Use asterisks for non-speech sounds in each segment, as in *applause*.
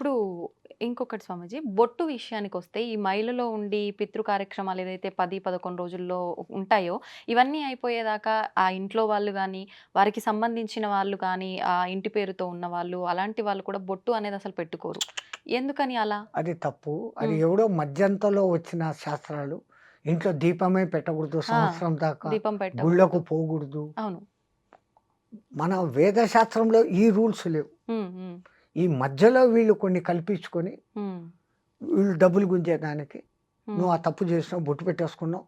ఇప్పుడు ఇంకొకటి స్వామీజీ బొట్టు విషయానికి వస్తే ఈ మైలులో ఉండి పితృ కార్యక్రమాలు ఏదైతే పది పదకొండు రోజుల్లో ఉంటాయో ఇవన్నీ అయిపోయేదాకా ఆ ఇంట్లో వాళ్ళు కానీ వారికి సంబంధించిన వాళ్ళు కానీ ఆ ఇంటి పేరుతో ఉన్న వాళ్ళు అలాంటి వాళ్ళు కూడా బొట్టు అనేది అసలు పెట్టుకోరు. ఎందుకని అలా? అది తప్పు. అది. ఎవడో మధ్యంతలో వచ్చిన శాస్త్రాలు. ఇంట్లో దీపమే పెట్టకూడదు సంవత్సరం దాకా దీపం పెట్ట గుళ్ళకు పోకూడదు. అవును. మన వేద శాస్త్రంలో ఈ రూల్స్ లేవు. ఈ మధ్యలో వీళ్ళు కొన్ని కల్పించుకొని వీళ్ళు డబ్బులు గుంజేదానికి నువ్వు ఆ తప్పు చేసినావు బొట్టు పెట్టేసుకున్నావు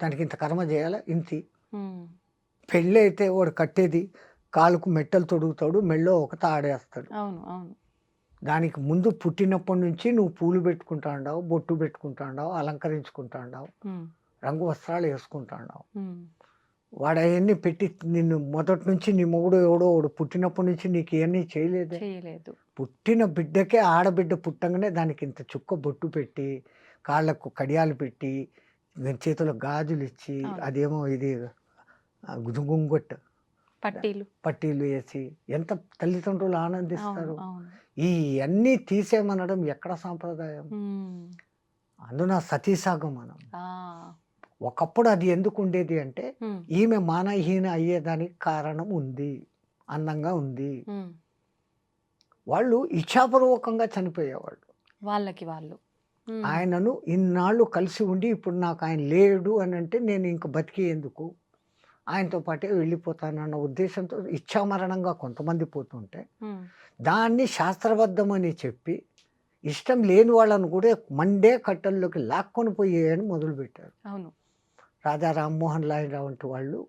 దానికి ఇంత కర్మ చేయాలా? ఇంతి. పెళ్ళి అయితే వాడు కట్టేది కాలుకు మెట్టలు తొడుగుతాడు మెళ్ళో ఒకత ఆడేస్తాడు. దానికి ముందు పుట్టినప్పటి నుంచి నువ్వు పూలు పెట్టుకుంటా ఉండవు బొట్టు పెట్టుకుంటా ఉండవు అలంకరించుకుంటా ఉండవు రంగు వస్త్రాలు వేసుకుంటా ఉండవు. వాడు అవన్నీ పెట్టి నిన్ను మొదటి నుంచి నీ మొగుడు ఎవడో వాడు పుట్టినప్పటి నుంచి నీకు ఇవన్నీ చేయలేదే? చేయలేదు. పుట్టిన బిడ్డకే ఆడబిడ్డ పుట్టంగానే దానికి ఇంత చుక్క బొట్టు పెట్టి కాళ్ళకు కడియాలు పెట్టి చేతిలో గాజులు ఇచ్చి. అదేమో ఇది ఆ, గుంగొట్టు పట్టీలు. పట్టీలు వేసి ఎంత తల్లిదండ్రులు ఆనందిస్తారు? ఈ అన్నీ తీసేమనడం ఎక్కడ సాంప్రదాయం? అందున సతీసాగం మనం. ఒకప్పుడు అది ఎందుకు ఉండేది అంటే ఈమె మానహీన అయ్యేదానికి కారణం ఉంది అందంగా ఉంది. వాళ్ళు ఇచ్ఛాపూర్వకంగా చనిపోయేవాళ్ళు. వాళ్ళకి వాళ్ళు. ఆయనను ఇన్నాళ్ళు కలిసి ఉండి ఇప్పుడు నాకు ఆయన లేడు అని అంటే నేను ఇంక బతికేందుకు? ఆయనతో పాటే వెళ్ళిపోతానన్న ఉద్దేశంతో ఇచ్ఛామరణంగా కొంతమంది పోతుంటే దాన్ని శాస్త్రబద్ధమని చెప్పి ఇష్టం లేని వాళ్ళను కూడా మండే కట్టల్లోకి లాక్కొని పోయేయని మొదలుపెట్టారు. అవును. రాజా రామ్మోహన్ లాయ్ వంటి వాళ్ళు.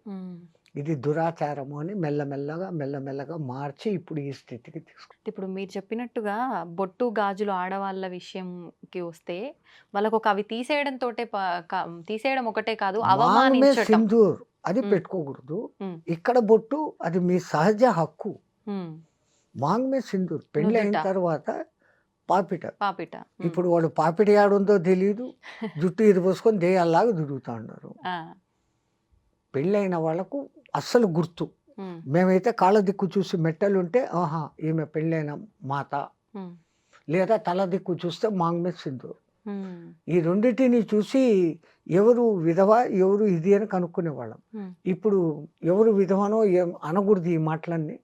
ఇది దురాచారము అని మెల్లమెల్లగా మెల్లమెల్లగా మార్చి ఇప్పుడు ఈ స్థితికి తీసుకు ఇప్పుడు మీరు చెప్పినట్టుగా బొట్టు గాజులు ఆడవాళ్ళ విషయంకి వస్తే వాళ్ళకు ఒక అవి తీసేయడం తోటే ప- క- తీసేయడం ఒకటే కాదు సింధూర్ అది. పెట్టుకోకూడదు. ఇక్కడ బొట్టు అది మీ సహజ హక్కు మాంగమే సింధూర్ పెళ్ళి అయిన. తర్వాత పాపిట. పాపిట. ఇప్పుడు వాడు పాపిట ఆడుందో తెలియదు జుట్టు ఇది పోసుకొని దేయాల్లాగా తిరుగుతూ ఉన్నారు. పెళ్ళైన వాళ్ళకు అస్సలు గుర్తు. మేమైతే కాళ్ళ దిక్కు చూసి మెట్టలు ఉంటే ఆహా ఈమె పెళ్ళైన మాత. లేదా తల దిక్కు చూస్తే మాంగమే ఉమ్, ఈ రెండింటిని చూసి ఎవరు విధవ ఎవరు ఇది అని కనుక్కునేవాళ్ళం. ఇప్పుడు ఎవరు విధవనో ఏం అనకూడదు ఈ మాటలన్నీ.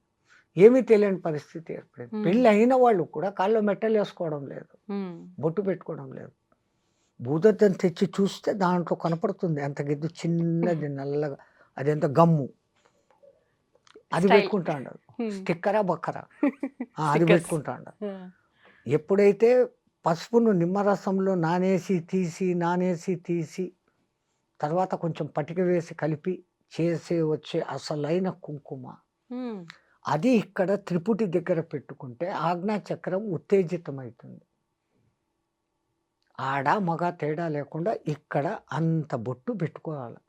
ఏమీ తెలియని పరిస్థితి ఏర్పడింది. పెళ్ళి అయిన వాళ్ళు కూడా కాళ్ళు మెట్టలు వేసుకోవడం లేదు. బొట్టు పెట్టుకోవడం లేదు. భూదత్తం తెచ్చి చూస్తే దాంట్లో కనపడుతుంది అంత గిద్దు చిన్నది నల్లగా అది ఎంత గమ్ము. అది. పెట్టుకుంటా ఉండదు స్టిక్కరా బక్కరా? *laughs* అది. పెట్టుకుంటా ఉండదు ఎప్పుడైతే పసుపును నిమ్మరసంలో నానేసి తీసి నానేసి తీసి తర్వాత కొంచెం పటిక వేసి కలిపి చేసే వచ్చే అసలైన కుంకుమ. అది ఇక్కడ త్రిపుటి దగ్గర పెట్టుకుంటే ఆజ్ఞా చక్రం ఉత్తేజితమవుతుంది ఆడ మగ తేడా లేకుండా ఇక్కడ అంత బొట్టు పెట్టుకోవాలి.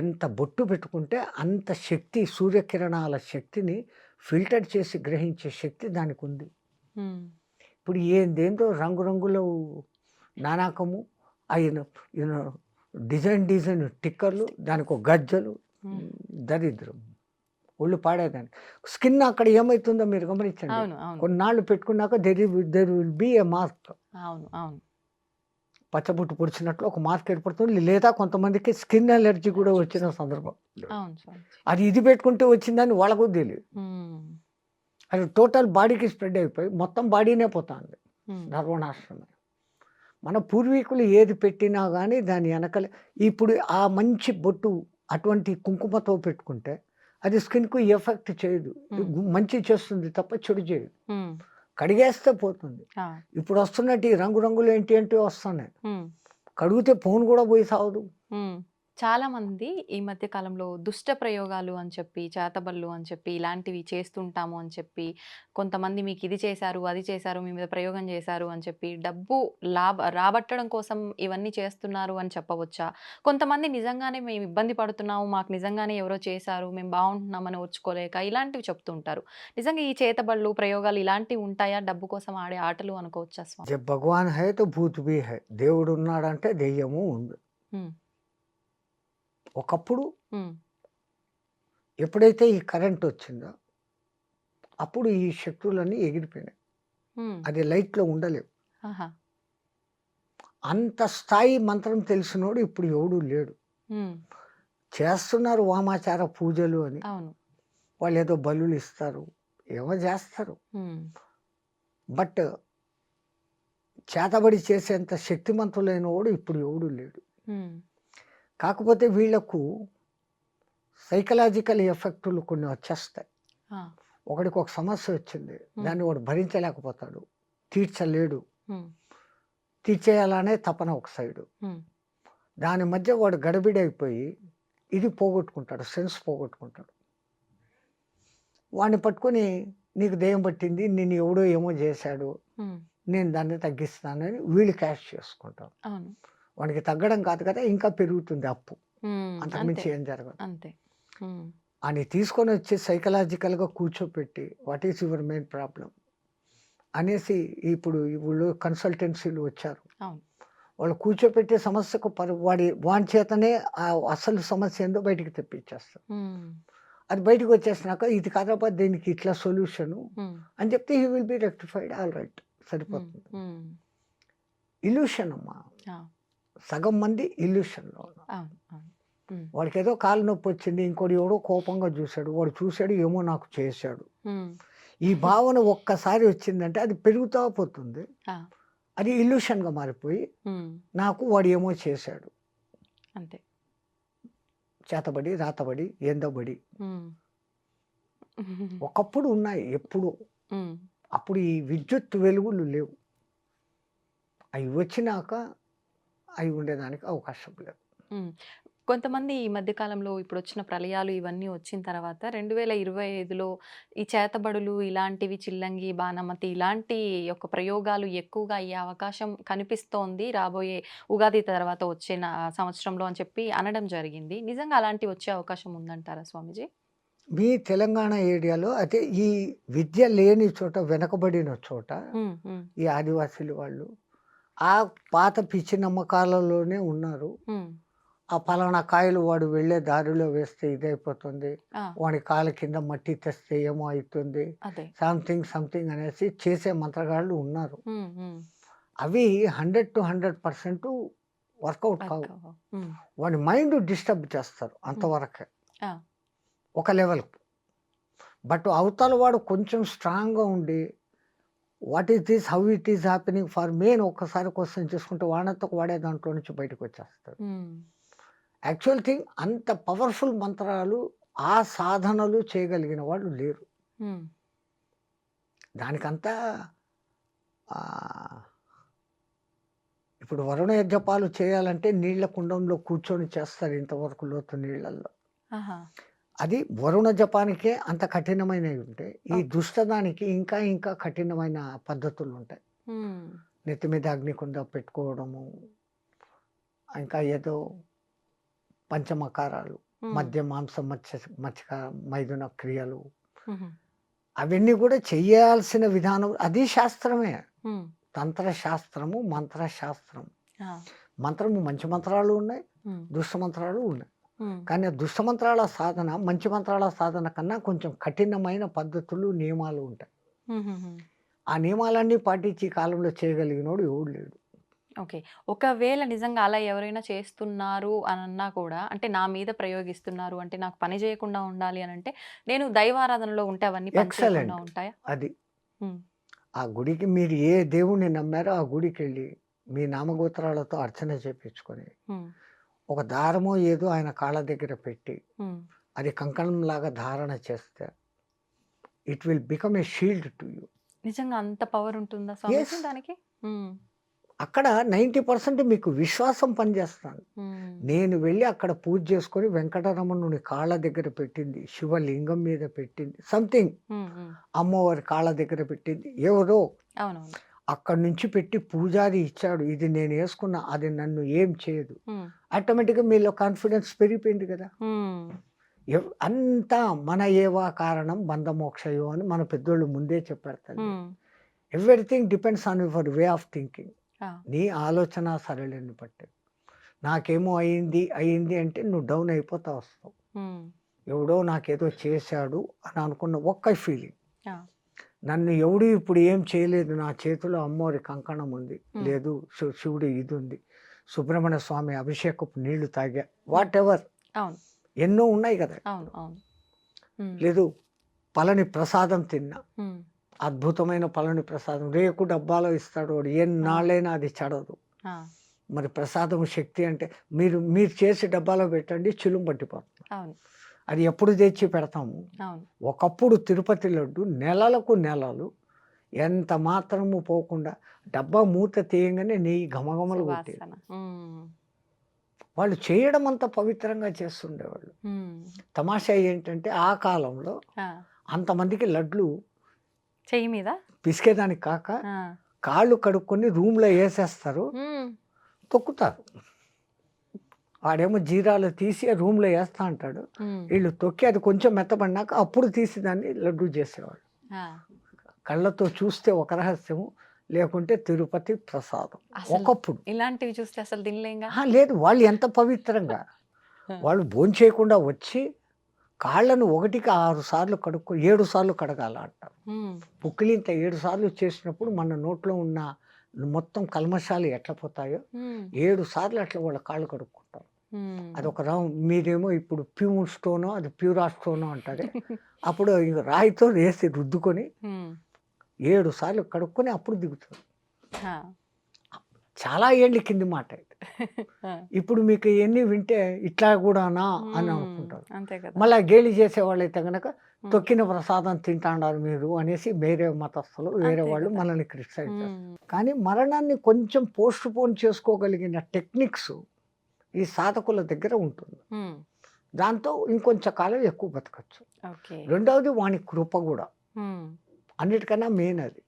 ఎంత బొట్టు పెట్టుకుంటే అంత శక్తి సూర్యకిరణాల శక్తిని ఫిల్టర్ చేసి గ్రహించే శక్తి దానికి ఉంది ఇప్పుడు ఏందేందో రంగురంగుల నానాకము అయిన డిజైన్ డిజైన్ టిక్కర్లు దానికి ఒక గజ్జలు. దరిద్రం. ఒళ్ళు పాడేదాన్ని. స్కిన్ అక్కడ ఏమవుతుందో మీరు గమనించండి. కొన్నాళ్ళు పెట్టుకున్నాక there there will be a అవును అవును. పచ్చబొట్టు పొడిచినట్లు ఒక మార్క్ ఏర్పడుతుంది. లేదా కొంతమందికి స్కిన్ అలర్జీ కూడా వచ్చిన సందర్భం. అది ఇది పెట్టుకుంటే వచ్చిందని వాళ్ళకు తెలియదు. అది టోటల్ బాడీకి స్ప్రెడ్ అయిపోయి మొత్తం బాడీనే పోతుంది. సర్వనాశనమే మన పూర్వీకులు ఏది పెట్టినా కానీ దాని వెనకలే ఇప్పుడు ఆ మంచి బొట్టు అటువంటి కుంకుమతో పెట్టుకుంటే అది స్కిన్కు ఎఫెక్ట్ చేయదు. మంచి చేస్తుంది తప్ప చెడు చేయదు. కడిగేస్తే పోతుంది. ఇప్పుడు వస్తున్నట్టు ఈ రంగురంగులు ఏంటి ఏంటి వస్తున్నాయి. కడిగితే ఫోన్ కూడా పోయి సావదు. ఉమ్. చాలా మంది ఈ మధ్య కాలంలో దుష్ట ప్రయోగాలు అని చెప్పి చేతబళ్ళు అని చెప్పి ఇలాంటివి చేస్తుంటాము అని చెప్పి కొంతమంది మీకు ఇది చేశారు అది చేశారు మీ మీద ప్రయోగం చేశారు అని చెప్పి డబ్బు లాభ రాబట్టడం కోసం ఇవన్నీ చేస్తున్నారు అని చెప్పవచ్చా? కొంతమంది నిజంగానే మేము ఇబ్బంది పడుతున్నాము మాకు నిజంగానే ఎవరో చేశారు మేము బాగుంటున్నామని వచ్చుకోలేక ఇలాంటివి చెప్తుంటారు. నిజంగా ఈ చేతబళ్ళు ప్రయోగాలు ఇలాంటివి ఉంటాయా? డబ్బు కోసం ఆడే ఆటలు అనుకోవచ్చా స్వామి? భగవాన్ హై తో భూత్ బి హై దేవుడు ఉన్నాడంటే దెయ్యము ఉంది ఒకప్పుడు ఎప్పుడైతే ఈ కరెంట్ వచ్చిందో అప్పుడు ఈ శక్తులన్నీ ఎగిరిపోయినాయి. అది లైట్‌లో ఉండలేవు. అంత స్థాయి మంత్రం తెలిసినోడు ఇప్పుడు ఎవడు లేడు. చేస్తున్నారు వామాచార పూజలు అని. అవును. వాళ్ళేదో బలులిస్తారు. ఏమో జేస్తారు. హ్మ్. బట్ చేతబడి చేసేంత శక్తిమంతులైనోడు ఇప్పుడు ఎవడు లేడు. కాకపోతే వీళ్ళకు సైకలాజికల్ ఎఫెక్టులు కొన్ని వచ్చేస్తాయి. ఒకడికి ఒక సమస్య వచ్చింది. దాన్ని వాడు భరించలేకపోతాడు. తీర్చలేడు. తీర్చేయాలనే తపన ఒక సైడు. దాని మధ్య వాడు గడబిడైపోయి ఇది పోగొట్టుకుంటాడు. సెన్స్ పోగొట్టుకుంటాడు. వాడిని పట్టుకొని నీకు దెయ్యం పట్టింది. నిన్ను ఎవడో ఏమో. హ్మ్. నేను దాన్ని తగ్గిస్తానని వీళ్ళు క్యాష్ చేసుకుంటారు. అవును. వాడికి తగ్గడం కాదు కదా! ఇంకా పెరుగుతుంది అప్పు. హ్మ్. అంతకు అంతే. మించి ఏం జరగదు. అంతే. హ్మ్. ఆడిని తీసుకొనొచ్చి సైకలాజికల్‌గా కూర్చోపెట్టి what is your main problem? అనేసి ఇప్పుడు వీళ్ళు కన్సల్టెన్సీలు వచ్చారు. వాళ్ళు కూర్చోపెట్టి సమస్యకు పరి వాడి వాని చేతనే ఆ అసలు సమస్య ఏందో బయటికి తెప్పించేస్తారు. అది బయటికి వచ్చేసినాక ఇది కాదబ్బా దీనికి ఇట్లా సొల్యూషను. అని చెప్తే he will be rectified all right. సరిపోతుంది. ఇల్యూషన్ అమ్మా. సగం మంది ఇల్యూషన్‌లో. హ్మ్. వాడికేదో కాలు నొప్పొచ్చింది. ఇంకోడు ఎవడో కోపంగా చూసాడు. వాడు చూసాడు ఏమో నాకు చేశాడు. ఈ భావన ఒక్కసారి వచ్చిందంటే అది పెరుగుతా పోతుంది. అది ఇల్యూషన్‌గా మారిపోయి. నాకు వాడు ఏమో చేశాడు. అంతే. చేతబడి, రాతబడి, ఏందో బడి. హ్మ్. ఒకప్పుడు ఉన్నాయి ఎప్పుడో. అప్పుడు ఈ విద్యుత్ వెలుగులు లేవు. అయి వచ్చినాక అయి ఉండేదానికి అవకాశం లేదు. కొంతమంది ఈ మధ్య కాలంలో ఇప్పుడొచ్చిన ప్రళయాలు ఇవన్నీ వచ్చిన తర్వాత 2025లో ఈ చేతబడులు ఇలాంటివి చిల్లంగి, బాణమతి ఇలాంటి యొక్క ప్రయోగాలు ఎక్కువగా అయ్యే అవకాశం కనిపిస్తోంది. రాబోయే ఉగాది తర్వాత వచ్చే సంవత్సరంలో అని చెప్పి అనడం జరిగింది. నిజంగా అలాంటివి వచ్చే అవకాశం ఉందంటారా స్వామీజీ? మీ తెలంగాణ ఏరియాలో అయితే ఈ విద్య లేని చోట వెనకబడిన చోట. ఈ ఆదివాసీలు వాళ్ళు ఆ పాత పిచ్చి నమ్మకాలలోనే ఉన్నారు. ఆ పలానా కాయలు వాడు వెళ్ళే దారిలో వేస్తే ఇదైపోతుంది. వాడి కాళ్ళ కింద మట్టి తెస్తే ఏమో అయితుంది. అదే. సంథింగ్ సంథింగ్ అనేసి చేసే మంత్రగాళ్ళు ఉన్నారు. అవి 100-100% వర్కౌట్ కావు. వర్క్ అవ్వవు. హ్మ్. వాడి మైండ్ డిస్టర్బ్ చేస్తారు అంతవరకే. ఒక లెవెల్‌కి. బట్ అవతల వాడు కొంచెం స్ట్రాంగ్‌గా ఉండి what is this? How it is happening for me అని ఒక్కసారి క్వెషన్ చేసుకుంటే వాడంతకు వాడే దాంట్లో నుంచి బయటకొచ్చేస్తాడు. హ్మ్. యాక్చువల్ థింగ్ అంత పవర్‌ఫుల్ మంత్రాలు ఆ సాధనలు చేయగలిగిన వాళ్ళు లేరు. హ్మ్. దానికంతా ఇప్పుడు వరుణ యజ్ఞపాలు చేయాలంటే నీళ్ళ కుండంలో కూర్చొని చేస్తారు ఇంతవరకు లోతు నీళ్ళల్లో. అది వరుణ జపానికే అంత కఠినమైనవి ఉంటాయి. ఈ. దుష్టదానికి ఇంకా ఇంకా కఠినమైన పద్ధతులుంటాయి. హ్మ్. నెత్తి మీద అగ్నికుండ పెట్టుకోవడము. ఇంకా ఏదో పంచమకారాలు. మద్య, మాంసం, మత్స్య మత్స్యక మైథున క్రియలు. అవన్నీ కూడా చెయ్యాల్సిన విధానం అది శాస్త్రమే. హ్మ్. తంత్ర శాస్త్రము, మంత్ర శాస్త్రం. ఆ! మంత్రము మంచి మంత్రాలు ఉన్నాయి. దుష్ట మంత్రాలు ఉన్నాయి. కానీ ఆ దుష్ట మంత్రాల సాధన మంచి మంత్రాల సాధన కన్నా కొంచెం కఠినమైన పద్ధతులు, నియమాలు ఉంటాయి. ఆ నియమాలన్నీ పాటించి కాలంలో చేయగలిగినోడు ఎవడు లేడు. ఓకే. ఒకవేళ నిజంగా అలా ఎవరైనా చేస్తున్నారు అనన్నా కూడా అంటే నా మీద ప్రయోగిస్తున్నారు అంటే నాకు పని చేయకుండా ఉండాలి అనంటే నేను దైవారాధనలో ఉంటే అవన్నీ. ఉంటాయా? అది. ఆ గుడికి మీరు ఏ దేవుడిని నమ్మారో ఆ గుడికెళ్ళి మీ నామగోత్రాలతో అర్చన చేపించుకొని. ఒక దారమో ఏదో ఆయన కాళ్ళ దగ్గర పెట్టి. అది కంకణంలాగా ధారణ చేస్తే it will become a shield to you. నిజంగా అంత పవర్ ఉంటుందా. దానికి? అక్కడ 90% మీకు విశ్వాసం పనిచేస్తుంది. హ్మ్. నేను వెళ్ళి అక్కడ పూజ చేసుకొని వెంకటరమణుని కాళ్ళ దగ్గర పెట్టింది. శివలింగం మీద పెట్టింది. సంథింగ్. అమ్మవారి కాళ్ళ దగ్గర పెట్టింది. ఎవరో. అక్కడి నుంచి పెట్టి పూజారి ఇచ్చాడు. ఇది నేను యేసుకున్నా. అది నన్ను ఏం చేయదు. ఆటోమేటిక్‌గా మీలో కాన్ఫిడెన్స్ పెరిగిపోయింది కదా! అంతా మన ఏవా కారణం బంధమోక్షయో అని మన పెద్దోళ్ళు ముందే చెప్పారు తల్లి. Everything depends on your way of thinking. నీ ఆలోచన సరళిని బట్టి. నాకేమో అయింది, అయింది అంటే నువ్వు డౌన్ అయిపోతా వస్తావు. ఎవడో నాకేదో చేశాడు అని అనుకున్న ఒక్క ఫీలింగ్. నన్ను ఎవడు ఇప్పుడు ఏం చేయలేదు. నా చేతిలో అమ్మోరి కంకణం ఉంది. లేదు శివ- శివుడు ఇది ఉంది. సుబ్రహ్మణ్య స్వామి అభిషేకపు నీళ్ళు తాగా. వాట్ ఎవర్ ఎన్నో ఉన్నాయి కదా. లేదు పళని ప్రసాదం తిన్నా. అద్భుతమైన పళని ప్రసాదం. రేకు డబ్బాలో ఇస్తాడు వాడు. ఎన్నాళ్ళైనా అది చెడదు మరి ప్రసాదం శక్తి అంటే మీరు మీరు చేసి డబ్బాలో పెట్టండి చిలుం పట్టిపోతుంది. అది ఎప్పుడు తెచ్చి పెడతాము? ఒకప్పుడు తిరుపతి లడ్డు నెలలకు నెలలు ఎంత మాత్రము పోకుండా డబ్బా మూత తీయంగానే నెయ్యి ఘమఘమలు కొట్టేది. సువాసన ఉమ్, వాళ్ళు చేయడం అంత పవిత్రంగా చేస్తుండేవాళ్ళు. తమాషా ఏంటంటే ఆ కాలంలో అంతమందికి లడ్లు చెయ్యి మీద? పిసికేదానికి కాక కాళ్ళు కడుక్కొని రూమ్లో వేసేస్తారు. తొక్కుతారు. వాడేమో జీరాలు తీసి రూమ్లో వేస్తా అంటాడు. వీళ్ళు తొక్కి అది కొంచెం మెత్తబడినాక అప్పుడు తీసి దాన్ని లడ్డు చేసేవాడు కళ్ళతో చూస్తే ఒక రహస్యము లేకుంటే తిరుపతి ప్రసాదం. ఒకప్పుడు. ఇలాంటివి చూస్తే అసలు తినలేంగా? లేదు వాళ్ళు ఎంత పవిత్రంగా. వాళ్ళు భోంచేయకుండా వచ్చి కాళ్ళను ఒకటికి ఆరు సార్లు కడుక్కో ఏడు సార్లు కడగాల అంటారు. పుక్కిలింత ఏడు సార్లు చేసినప్పుడు మన నోట్లో ఉన్న మొత్తం కల్మషాలు ఎట్లా పోతాయో ఏడు సార్లు అట్లా వాళ్ళ కాళ్ళు కడుక్కుంటారు. ఉమ్, అది ఒక రా మీరేమో ఇప్పుడు ప్యూర్ స్టోనో అది ప్యూరా స్టోనో అంటారే. అప్పుడు రాయితో వేసి రుద్దుకొని ఏడు సార్లు కడుక్కొని అప్పుడు దిగుతుంది చాలా ఏళ్ళ కింది మాట ఇది. ఆ, ఇప్పుడు మీకు ఎన్ని వింటే ఇట్లా కూడానా అని అనుకుంటారు. మళ్ళీ గేలి చేసే వాళ్ళైతే కనుక తొక్కిన ప్రసాదం తింటాడారు మీరు అనేసి వేరే మతస్థులు వేరే వాళ్ళు. మనల్ని క్రిటిసైజ్ చేస్తారు. కానీ మరణాన్ని కొంచెం పోస్ట్ పోన్ చేసుకోగలిగిన టెక్నిక్స్ ఈ సాధకుల దగ్గర ఉంటుంది. దాంతో ఇంకొంచెం కాలం ఎక్కువ బతకచ్చు. రెండవది వాని కృప కూడా. అన్నిటికన్నా మెయిన్ అది.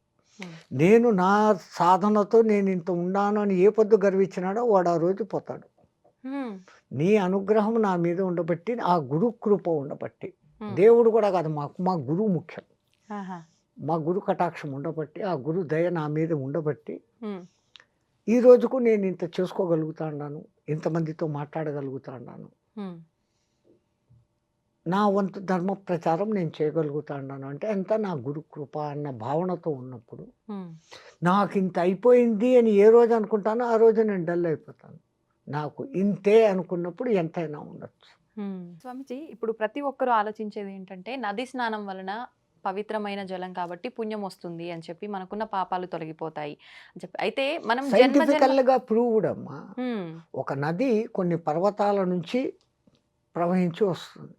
నేను నా సాధనతో నేను ఇంత ఉన్నాను అని ఏ పొద్దు గర్వించినాడో వాడు ఆ రోజు పోతాడు. నీ అనుగ్రహం నా మీద ఉండబట్టి ఆ గురు కృప ఉండబట్టి. దేవుడు కూడా కాదు మాకు మా గురువు ముఖ్యం. మా గురు కటాక్షం ఉండబట్టి ఆ గురు దయ నా మీద ఉండబట్టి ఈ రోజుకు నేను ఇంత చేసుకోగలుగుతా ఉన్నాను ఇంతమందితో మాట్లాడగలుగుతా ఉన్నాను ఉమ్, నా వంతు ధర్మ ప్రచారం నేను చేయగలుగుతా ఉన్నాను అంటే అంతా నా గురు కృప అన్న భావనతో ఉన్నప్పుడు నాకు ఇంత అయిపోయింది అని ఏ రోజు అనుకుంటానో ఆ రోజు నేను డల్ అయిపోతాను. నాకు ఇంతే అనుకున్నప్పుడు ఎంతైనా ఉండొచ్చు. స్వామిజీ ఇప్పుడు ప్రతి ఒక్కరూ ఆలోచించేది ఏంటంటే నది స్నానం వలన పవిత్రమైన జలం కాబట్టి పుణ్యం వస్తుంది అని చెప్పి మనకున్న పాపాలు తొలగిపోతాయి అని చెప్పి. అయితే మనం సైంటిఫికల్గా ప్రూవ్డ్ అమ్మా ఒక నది కొన్ని పర్వతాల నుంచి ప్రవహించి వస్తుంది.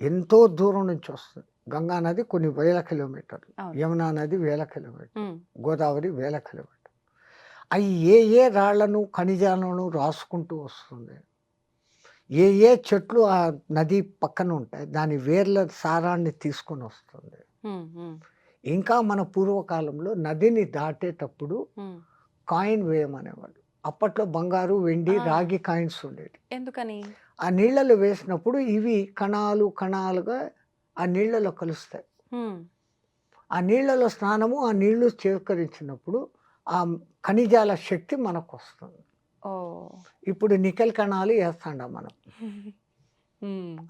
ఎంతో దూరం నుంచి వస్తుంది. గంగా నది కొన్ని వేల కిలోమీటర్లు. యమునా నది వేల కిలోమీటర్లు. గోదావరి వేల కిలోమీటర్లు. అవి ఏ ఏ రాళ్ళను ఖనిజాలను రాసుకుంటూ వస్తుంది? ఏ ఏ చెట్లు ఆ నది పక్కన ఉంటాయి దాని వేర్ల సారాన్ని తీసుకొని వస్తుంది. ఇంకా మన పూర్వకాలంలో నదిని దాటేటప్పుడు. కాయిన్ వేయమనేవాళ్ళు. అప్పట్లో బంగారు వెండి. రాగి కాయిన్స్ ఉండేవి. ఎందుకని? ఆ నీళ్ళలో వేసినప్పుడు ఇవి కణాలు కణాలుగా ఆ నీళ్ళలో కలుస్తాయి. ఆ నీళ్ళలో స్నానము ఆ నీళ్ళు చేకరించినప్పుడు ఆ ఖనిజాల శక్తి మనకు వస్తుంది ఇప్పుడు నికెల్ కణాలు వేస్తాండం మనం. *laughs*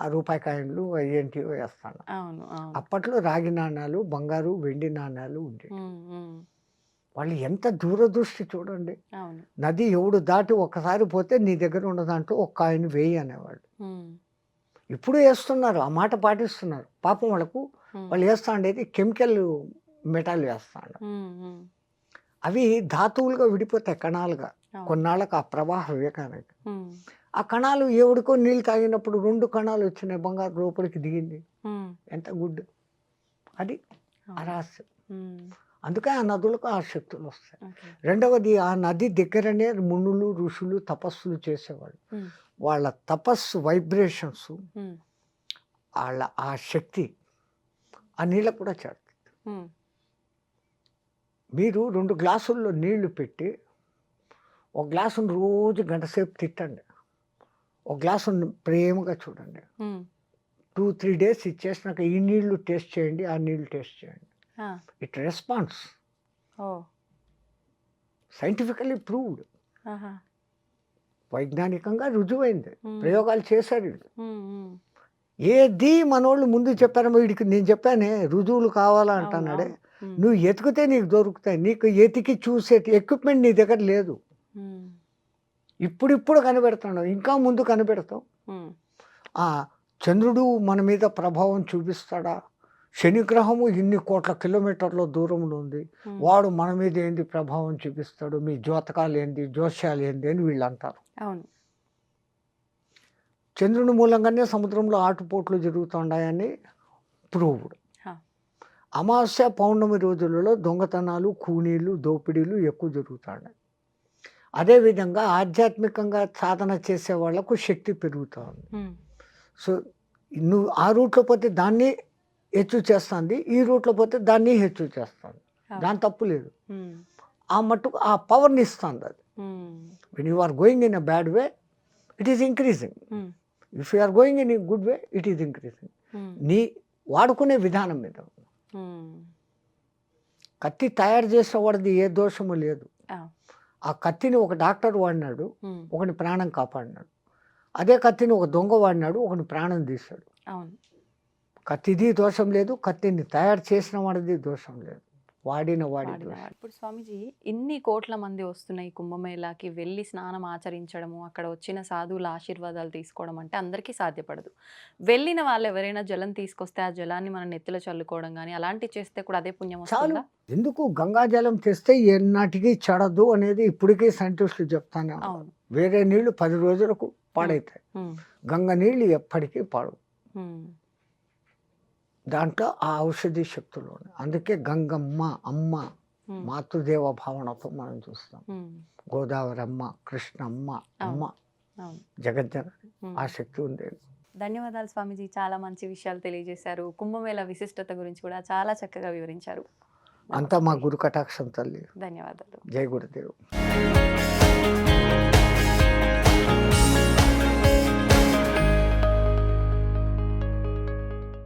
ఆ రూపాయి కాయిన్లు ఏంటివో వేస్తాం అవును అవును. అప్పట్లో రాగి నాణ్యాలు బంగారు వెండి నాణ్యాలు ఉండేవి. ఉమ్, వాళ్ళు ఎంత దూరదృష్టి చూడండి. నది ఎవడు దాటి ఒక్కసారి పోతే నీ దగ్గర ఉన్న దాంట్లో ఒక్క ఆయన వేయి అనేవాళ్ళు. ఉమ్, ఇప్పుడు వేస్తున్నారు ఆ మాట పాటిస్తున్నారు. పాపం వాళ్ళకు వాళ్ళు వేస్తా ఉండేది కెమికల్ మెటాల్ వేస్తాడు. అవి ధాతువులుగా విడిపోతాయి కణాలుగా. కొన్నాళ్ళకు ఆ ప్రవాహ వివేకానికి ఆ కణాలు ఎవడికో నీళ్ళు తాగినప్పుడు రెండు కణాలు వచ్చినాయి బంగారు లోపలికి దిగింది. ఎంత గుడ్. అది ఉమ్, అందుకే ఆ నదులకు ఆ శక్తులు వస్తాయి. రెండవది ఆ నది దగ్గరనే మునులు ఋషులు తపస్సులు చేసేవాళ్ళు. వాళ్ళ తపస్సు వైబ్రేషన్స్ వాళ్ళ ఆ శక్తి ఆ నీళ్ళకు కూడా చేరుతుంది మీరు రెండు గ్లాసుల్లో నీళ్ళు పెట్టి ఒక గ్లాసును రోజు గంటసేపు తిట్టండి. ఒక గ్లాసును ప్రేమగా చూడండి. టూ త్రీ డేస్ ఇచ్చేసినాక ఈ నీళ్ళు టేస్ట్ చేయండి ఆ నీళ్ళు టేస్ట్ చేయండి. It response oh. Scientifically proved. వైజ్ఞానికంగా రుజువైంది. ప్రయోగాలు చేశారు వీళ్ళు. ఏది మనోళ్ళు ముందు చెప్పారమ్మా వీడికి నేను చెప్పానే రుజువులు కావాలా అంటున్నాడే. నువ్వు ఎతికితే నీకు దొరుకుతాయి. నీకు ఎతికి చూసే ఎక్విప్మెంట్ నీ దగ్గర లేదు. ఇప్పుడిప్పుడు కనిపెడుతున్నావు ఇంకా ముందు కనిపెడతాం. ఆ చంద్రుడు మన మీద ప్రభావం చూపిస్తాడా? శనిగ్రహము ఇన్ని కోట్ల కిలోమీటర్ల దూరంలో ఉంది. వాడు మన మీద ఏంది ప్రభావం చూపిస్తాడు? మీ జ్యోతకాలు ఏంది? జోస్యాలు ఏంది? అని వీళ్ళు అంటారు. అవును. చంద్రుని మూలంగానే సముద్రంలో ఆటుపోట్లు జరుగుతున్నాయని ప్రూవ్డ్ హా. అమావాస్య పౌర్ణమి రోజులలో దొంగతనాలు కూనీలు దోపిడీలు ఎక్కువ జరుగుతున్నాయి. అదేవిధంగా ఆధ్యాత్మికంగా సాధన చేసే వాళ్ళకు శక్తి పెరుగుతూ ఉంది. ఉమ్, సో నువ్వు ఆ రూట్లో పోతే దాన్ని హెచ్చు చేస్తుంది ఈ రూట్లో పోతే దాన్ని హెచ్చు చేస్తుంది. దాని తప్పు లేదు. ఆ మట్టుకు ఆ పవర్ని ఇస్తుంది అది. When you are going in a bad way it is increasing if you are going in a good way it is increasing నీ వాడుకునే విధానం మీద. కత్తి తయారు చేసిన వాడిది ఏ దోషము లేదు. ఆ, కత్తిని ఒక డాక్టర్ వాడినాడు ఒకని ప్రాణం కాపాడినాడు. అదే కత్తిని ఒక దొంగ వాడినాడు ఒకని ప్రాణం తీశాడు. కత్తిది దోషం లేదు కత్తిని తయారు చేసిన వాడిది దోషం లేదు. వాడిన వాడి. ఇప్పుడు స్వామీజీ ఇన్ని కోట్ల మంది వస్తున్నాయి కుంభమేళాకి వెళ్ళి స్నానం ఆచరించడము అక్కడ వచ్చిన సాధువుల ఆశీర్వాదాలు తీసుకోవడం అంటే అందరికీ సాధ్యపడదు. వెళ్ళిన వాళ్ళు ఎవరైనా జలం తీసుకొస్తే ఆ జలాన్ని మన నెత్తిలో చల్లుకోవడం కానీ అలాంటివి చేస్తే కూడా అదే పుణ్యం చాలు. వస్తుందా? ఎందుకు గంగాజలం తెస్తే ఎన్నాటికి చెడదు అనేది ఇప్పటికీ సైంటిస్టులు చెప్తానే వేరే నీళ్ళు పది రోజులకు పాడైతాయి. గంగ నీళ్ళు ఎప్పటికీ పాడు ఉమ్, దాంట్లో ఆ ఔషధి శక్తులు ఉన్నాయి అందుకే గంగమ్మ అమ్మ మాతృదేవ భావనతో మనం చూస్తాం. గోదావరి అమ్మ కృష్ణమ్మ అమ్మ జగజ్జన. ఆ శక్తి ఉంది ధన్యవాదాలు స్వామీజీ. చాలా మంచి విషయాలు తెలియజేశారు. కుంభమేళ విశిష్టత గురించి కూడా చాలా చక్కగా వివరించారు. అంతా మా గురు కటాక్షం తల్లి. ధన్యవాదాలు. జై గురుదేవ్.